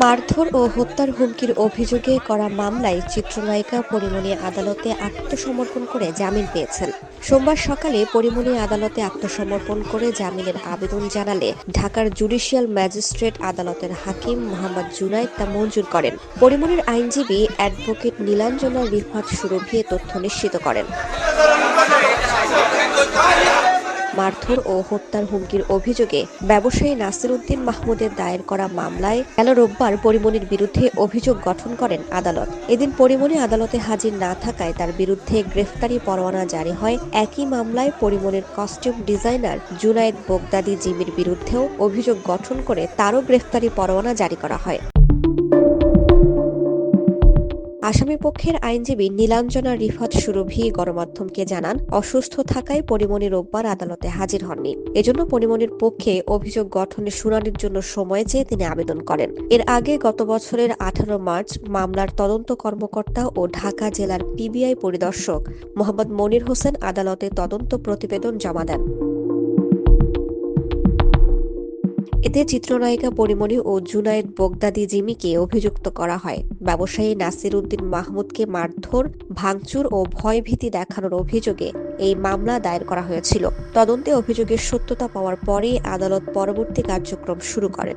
মারধর ও হত্যার হুমকির অভিযোগে করা মামলায় চিত্রনায়িকা পরিমণি আদালতে আত্মসমর্পণ করে জামিন পেয়েছেন। সোমবার সকালে পরিমণি আদালতে আত্মসমর্পণ করে জামিনের আবেদন জানালে ঢাকার জুডিশিয়াল ম্যাজিস্ট্রেট আদালতের হাকিম মোহাম্মদ জুনাইদ তা মঞ্জুর করেন। পরিমণির আইনজীবী অ্যাডভোকেট নীলাঞ্জনা রিফাত সুরভি তথ্য নিশ্চিত করেন। মারধর ও হত্যার হুমকির অভিযোগে ব্যবসায়ী নাসির উদ্দিন মাহমুদের দায়ের করা মামলায় গেল রোববার পরিমণির বিরুদ্ধে অভিযোগ গঠন করেন আদালত। এদিন পরিমণি আদালতে হাজির না থাকায় তার বিরুদ্ধে গ্রেফতারি পরোয়ানা জারি হয়। একই মামলায় পরিমণির কস্টিউম ডিজাইনার জুনায়েদ বোগদাদি জিমির বিরুদ্ধেও অভিযোগ গঠন করে তারও গ্রেফতারি পরোয়ানা জারি করা হয়। আসামি পক্ষের আইনজীবী নীলাঞ্জনা রিফাত সুরভি গণমাধ্যমকে জানান, অসুস্থ থাকায় পরিমণি রোববার আদালতে হাজির হননি। এজন্য পরিমণির পক্ষে অভিযোগ গঠনের শুনানির জন্য সময় চেয়ে তিনি আবেদন করেন। এর আগে গত বছরের আঠারো মার্চ মামলার তদন্ত কর্মকর্তা ও ঢাকা জেলার পিবিআই পরিদর্শক মোহাম্মদ মনির হোসেন আদালতে তদন্ত প্রতিবেদন জমা দেন। এতে চিত্রনায়িকা পরিমণি ও জুনায়েদ বগদাদি জিমিকে অভিযুক্ত করা হয়। ব্যবসায়ী নাসির উদ্দিন মাহমুদকে মারধর, ভাঙচুর ও ভয়ভীতি দেখানোর অভিযোগে এই মামলা দায়ের করা হয়েছিল। তদন্তে অভিযোগের সত্যতা পাওয়ার পরেই আদালত পরবর্তী কার্যক্রম শুরু করেন।